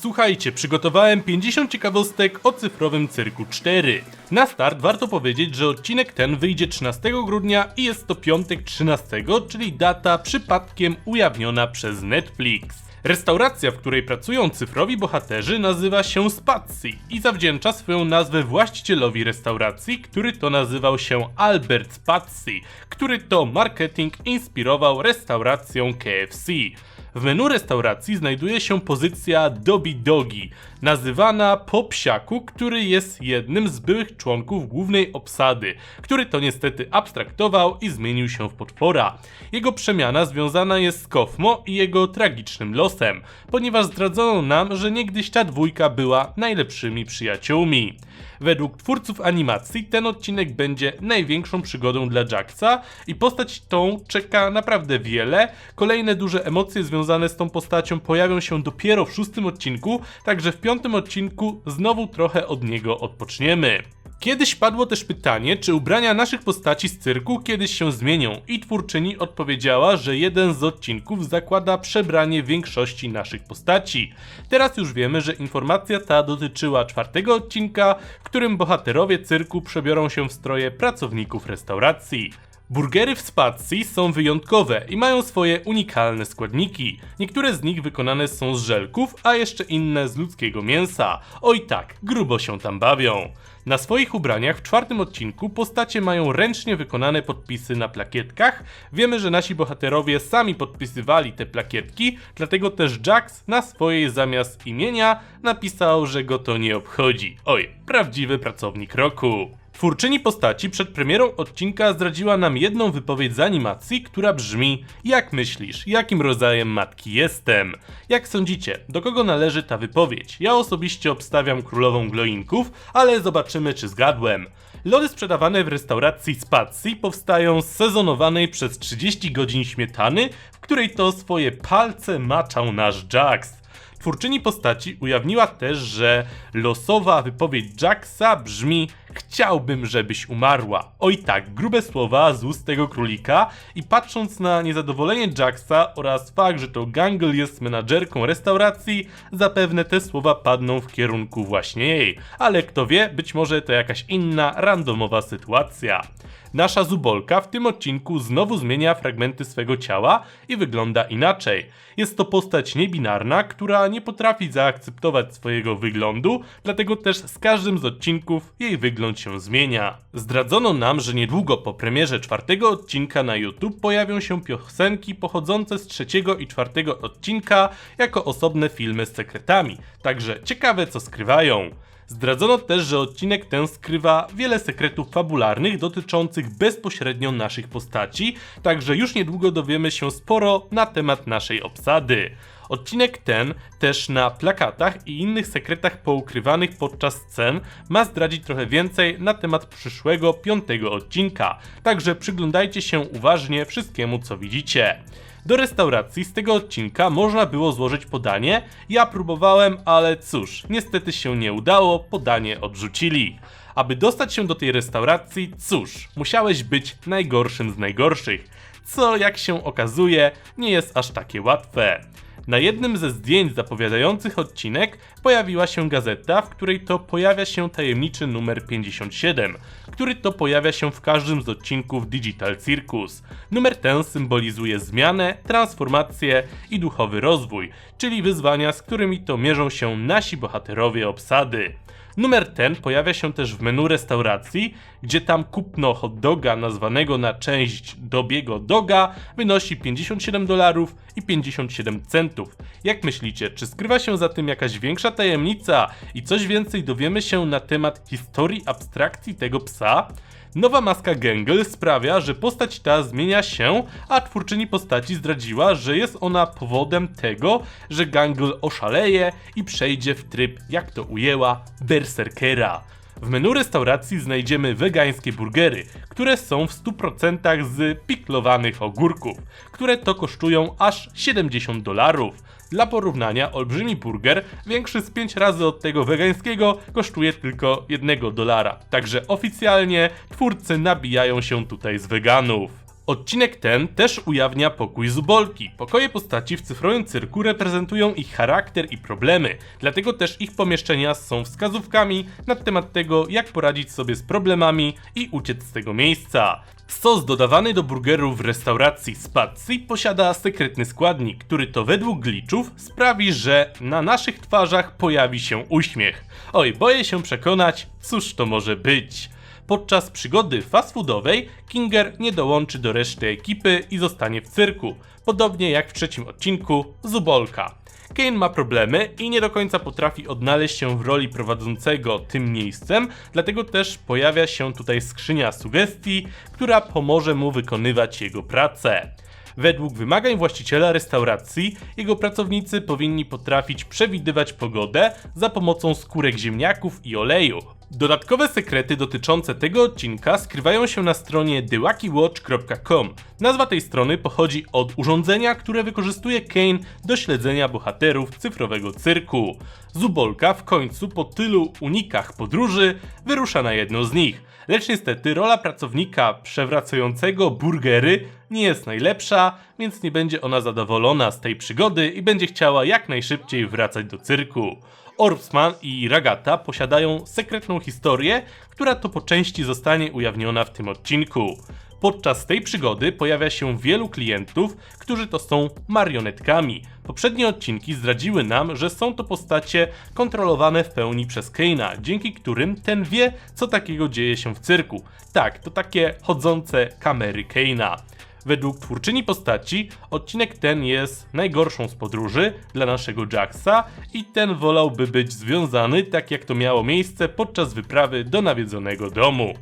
Słuchajcie, przygotowałem 50 ciekawostek o cyfrowym cyrku 4. Na start warto powiedzieć, że odcinek ten wyjdzie 13 grudnia i jest to piątek 13, czyli data przypadkiem ujawniona przez Netflix. Restauracja, w której pracują cyfrowi bohaterzy, nazywa się Spacji i zawdzięcza swoją nazwę właścicielowi restauracji, który to nazywał się Albert Spacji, który to marketing inspirował restauracją KFC. W menu restauracji znajduje się pozycja Dobi Dogi, nazywana po psiaku, który jest jednym z byłych członków głównej obsady, który to niestety abstraktował i zmienił się w potwora. Jego przemiana związana jest z Kofmo i jego tragicznym losem, ponieważ zdradzono nam, że niegdyś ta dwójka była najlepszymi przyjaciółmi. Według twórców animacji ten odcinek będzie największą przygodą dla Jacksa i postać tą czeka naprawdę wiele. Kolejne duże emocje związane z tą postacią pojawią się dopiero w szóstym odcinku, także w piątym odcinku znowu trochę od niego odpoczniemy. Kiedyś padło też pytanie, czy ubrania naszych postaci z cyrku kiedyś się zmienią i twórczyni odpowiedziała, że jeden z odcinków zakłada przebranie większości naszych postaci. Teraz już wiemy, że informacja ta dotyczyła czwartego odcinka, w którym bohaterowie cyrku przebiorą się w stroje pracowników restauracji. Burgery w Spacji są wyjątkowe i mają swoje unikalne składniki. Niektóre z nich wykonane są z żelków, a jeszcze inne z ludzkiego mięsa. Oj tak, grubo się tam bawią. Na swoich ubraniach w czwartym odcinku postacie mają ręcznie wykonane podpisy na plakietkach. Wiemy, że nasi bohaterowie sami podpisywali te plakietki, dlatego też Jax na swojej zamiast imienia napisał, że go to nie obchodzi. Oj, prawdziwy pracownik roku. Twórczyni postaci przed premierą odcinka zdradziła nam jedną wypowiedź z animacji, która brzmi Jak myślisz, jakim rodzajem matki jestem? Jak sądzicie, do kogo należy ta wypowiedź? Ja osobiście obstawiam królową gloinków, ale zobaczymy czy zgadłem. Lody sprzedawane w restauracji Spacji powstają z sezonowanej przez 30 godzin śmietany, w której to swoje palce maczał nasz Jax. Twórczyni postaci ujawniła też, że losowa wypowiedź Jacksa brzmi Chciałbym, żebyś umarła. Oj tak, grube słowa z ust tego królika i patrząc na niezadowolenie Jacksa oraz fakt, że to Gangle jest menadżerką restauracji, zapewne te słowa padną w kierunku właśnie jej. Ale kto wie, być może to jakaś inna, randomowa sytuacja. Nasza zubolka w tym odcinku znowu zmienia fragmenty swego ciała i wygląda inaczej. Jest to postać niebinarna, która nie potrafi zaakceptować swojego wyglądu, dlatego też z każdym z odcinków jej wygląd się zmienia. Zdradzono nam, że niedługo po premierze czwartego odcinka na YouTube pojawią się piosenki pochodzące z trzeciego i czwartego odcinka jako osobne filmy z sekretami, także ciekawe co skrywają. Zdradzono też, że odcinek ten skrywa wiele sekretów fabularnych dotyczących bezpośrednio naszych postaci, także już niedługo dowiemy się sporo na temat naszej obsady. Odcinek ten też na plakatach i innych sekretach poukrywanych podczas scen ma zdradzić trochę więcej na temat przyszłego piątego odcinka, także przyglądajcie się uważnie wszystkiemu co widzicie. Do restauracji z tego odcinka można było złożyć podanie. Ja próbowałem, ale cóż, niestety się nie udało, podanie odrzucili. Aby dostać się do tej restauracji, cóż, musiałeś być najgorszym z najgorszych, co jak się okazuje, nie jest aż takie łatwe. Na jednym ze zdjęć zapowiadających odcinek pojawiła się gazeta, w której to pojawia się tajemniczy numer 57, który to pojawia się w każdym z odcinków Digital Circus. Numer ten symbolizuje zmianę, transformację i duchowy rozwój, czyli wyzwania, z którymi to mierzą się nasi bohaterowie obsady. Numer ten pojawia się też w menu restauracji, gdzie tam kupno hot doga nazwanego na część dobiego doga wynosi 57 dolarów i 57 centów. Jak myślicie, czy skrywa się za tym jakaś większa tajemnica i coś więcej dowiemy się na temat historii abstrakcji tego psa? Nowa maska Gangle sprawia, że postać ta zmienia się, a twórczyni postaci zdradziła, że jest ona powodem tego, że Gangle oszaleje i przejdzie w tryb, jak to ujęła, berserkera. W menu restauracji znajdziemy wegańskie burgery, które są w 100% z piklowanych ogórków, które to kosztują aż 70 dolarów. Dla porównania, olbrzymi burger, większy z 5 razy od tego wegańskiego, kosztuje tylko 1 dolara. Także oficjalnie twórcy nabijają się tutaj z weganów. Odcinek ten też ujawnia pokój Zubolki. Pokoje postaci w cyfrowym cyrku reprezentują ich charakter i problemy, dlatego też ich pomieszczenia są wskazówkami na temat tego, jak poradzić sobie z problemami i uciec z tego miejsca. Sos dodawany do burgerów w restauracji Spacji posiada sekretny składnik, który to według glitchów sprawi, że na naszych twarzach pojawi się uśmiech. Oj, boję się przekonać, cóż to może być. Podczas przygody fast foodowej Kinger nie dołączy do reszty ekipy i zostanie w cyrku, podobnie jak w trzecim odcinku Zubolka. Kane ma problemy i nie do końca potrafi odnaleźć się w roli prowadzącego tym miejscem, dlatego też pojawia się tutaj skrzynia sugestii, która pomoże mu wykonywać jego pracę. Według wymagań właściciela restauracji, jego pracownicy powinni potrafić przewidywać pogodę za pomocą skórek ziemniaków i oleju. Dodatkowe sekrety dotyczące tego odcinka skrywają się na stronie thewackiwatch.com. Nazwa tej strony pochodzi od urządzenia, które wykorzystuje Kane do śledzenia bohaterów cyfrowego cyrku. Zubolka w końcu po tylu unikach podróży wyrusza na jedną z nich. Lecz niestety rola pracownika przewracającego burgery nie jest najlepsza, więc nie będzie ona zadowolona z tej przygody i będzie chciała jak najszybciej wracać do cyrku. Orbsman i Ragata posiadają sekretną historię, która to po części zostanie ujawniona w tym odcinku. Podczas tej przygody pojawia się wielu klientów, którzy to są marionetkami. Poprzednie odcinki zdradziły nam, że są to postacie kontrolowane w pełni przez Keina, dzięki którym ten wie, co takiego dzieje się w cyrku. Tak, to takie chodzące kamery Keina. Według twórczyni postaci, odcinek ten jest najgorszą z podróży dla naszego Jacksa i ten wolałby być związany tak jak to miało miejsce podczas wyprawy do nawiedzonego domu.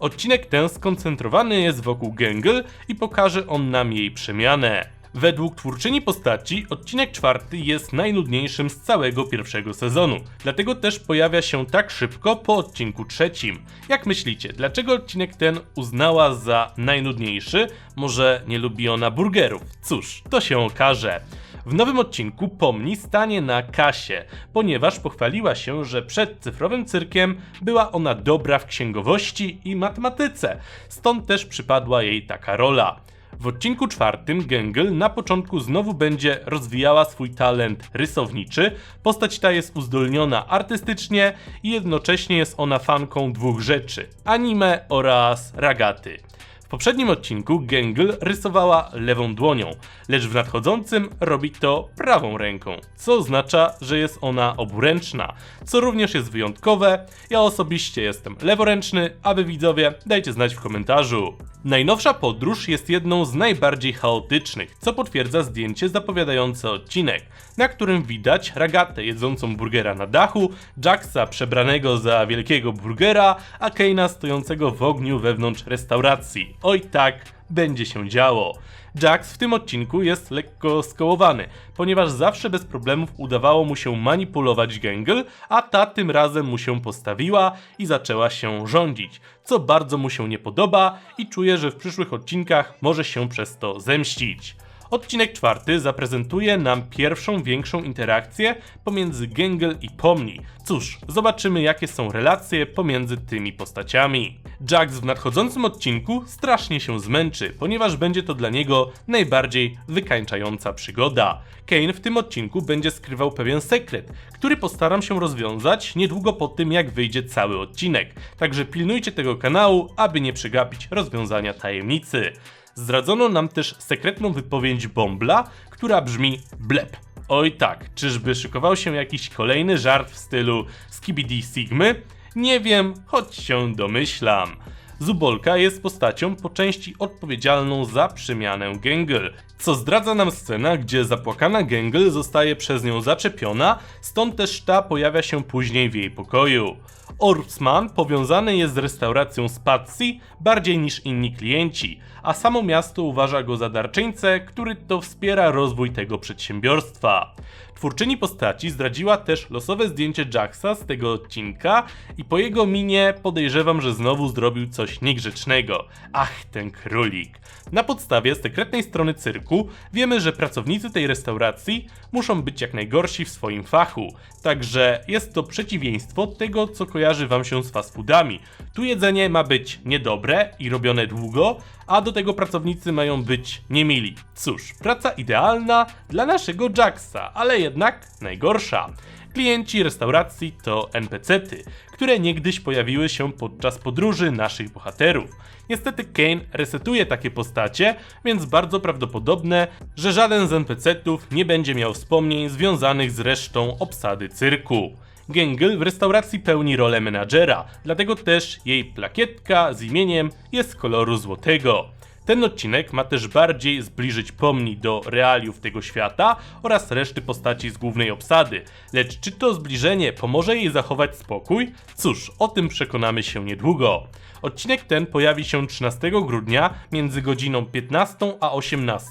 Odcinek ten skoncentrowany jest wokół Gengel i pokaże on nam jej przemianę. Według twórczyni postaci, odcinek czwarty jest najnudniejszym z całego pierwszego sezonu, dlatego też pojawia się tak szybko po odcinku trzecim. Jak myślicie, dlaczego odcinek ten uznała za najnudniejszy? Może nie lubi ona burgerów? Cóż, to się okaże. W nowym odcinku Pomni stanie na kasie, ponieważ pochwaliła się, że przed cyfrowym cyrkiem była ona dobra w księgowości i matematyce, stąd też przypadła jej taka rola. W odcinku czwartym Gengel na początku znowu będzie rozwijała swój talent rysowniczy. Postać ta jest uzdolniona artystycznie i jednocześnie jest ona fanką dwóch rzeczy: anime oraz ragaty. W poprzednim odcinku Gengel rysowała lewą dłonią, lecz w nadchodzącym robi to prawą ręką, co oznacza, że jest ona oburęczna, co również jest wyjątkowe. Ja osobiście jestem leworęczny, a wy widzowie dajcie znać w komentarzu. Najnowsza podróż jest jedną z najbardziej chaotycznych, co potwierdza zdjęcie zapowiadające odcinek, na którym widać Ragatę jedzącą burgera na dachu, Jacksa przebranego za wielkiego burgera, a Keina stojącego w ogniu wewnątrz restauracji. Oj tak, będzie się działo. Jax w tym odcinku jest lekko skołowany, ponieważ zawsze bez problemów udawało mu się manipulować Gengel, a ta tym razem mu się postawiła i zaczęła się rządzić, co bardzo mu się nie podoba i czuje, że w przyszłych odcinkach może się przez to zemścić. Odcinek czwarty zaprezentuje nam pierwszą większą interakcję pomiędzy Gengel i Pomni. Cóż, zobaczymy jakie są relacje pomiędzy tymi postaciami. Jax w nadchodzącym odcinku strasznie się zmęczy, ponieważ będzie to dla niego najbardziej wykańczająca przygoda. Kane w tym odcinku będzie skrywał pewien sekret, który postaram się rozwiązać niedługo po tym jak wyjdzie cały odcinek. Także pilnujcie tego kanału, aby nie przegapić rozwiązania tajemnicy. Zdradzono nam też sekretną wypowiedź Bombla, która brzmi blep. Oj tak, czyżby szykował się jakiś kolejny żart w stylu Skibidi Sigmy? Nie wiem, choć się domyślam. Zubolka jest postacią po części odpowiedzialną za przemianę Gengel, co zdradza nam scena, gdzie zapłakana Gengel zostaje przez nią zaczepiona, stąd też ta pojawia się później w jej pokoju. Orbsman powiązany jest z restauracją Spacji bardziej niż inni klienci, a samo miasto uważa go za darczyńcę, który to wspiera rozwój tego przedsiębiorstwa. Twórczyni postaci zdradziła też losowe zdjęcie Jacksa z tego odcinka i po jego minie podejrzewam, że znowu zrobił coś niegrzecznego. Ach, ten królik. Na podstawie sekretnej strony cyrku wiemy, że pracownicy tej restauracji muszą być jak najgorsi w swoim fachu. Także jest to przeciwieństwo tego, co kojarzy wam się z fast foodami. Tu jedzenie ma być niedobre i robione długo, a do tego pracownicy mają być niemili. Cóż, praca idealna dla naszego Jacksa, ale jednak najgorsza. Klienci restauracji to NPC-ty, które niegdyś pojawiły się podczas podróży naszych bohaterów. Niestety Kane resetuje takie postacie, więc bardzo prawdopodobne, że żaden z NPC-tów nie będzie miał wspomnień związanych z resztą obsady cyrku. Gengel w restauracji pełni rolę menadżera, dlatego też jej plakietka z imieniem jest koloru złotego. Ten odcinek ma też bardziej zbliżyć pomni do realiów tego świata oraz reszty postaci z głównej obsady. Lecz czy to zbliżenie pomoże jej zachować spokój? Cóż, o tym przekonamy się niedługo. Odcinek ten pojawi się 13 grudnia między godziną 15 a 18.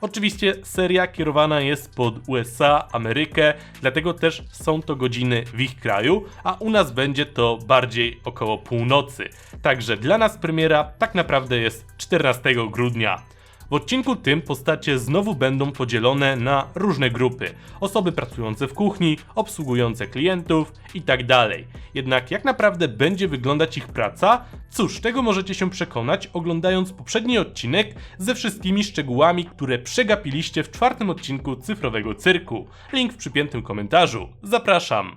Oczywiście seria kierowana jest pod USA, Amerykę, dlatego też są to godziny w ich kraju, a u nas będzie to bardziej około północy. Także dla nas premiera tak naprawdę jest 14 grudnia. W odcinku tym postacie znowu będą podzielone na różne grupy. Osoby pracujące w kuchni, obsługujące klientów i tak. Jednak jak naprawdę będzie wyglądać ich praca? Cóż, tego możecie się przekonać oglądając poprzedni odcinek ze wszystkimi szczegółami, które przegapiliście w czwartym odcinku Cyfrowego Cyrku. Link w przypiętym komentarzu. Zapraszam!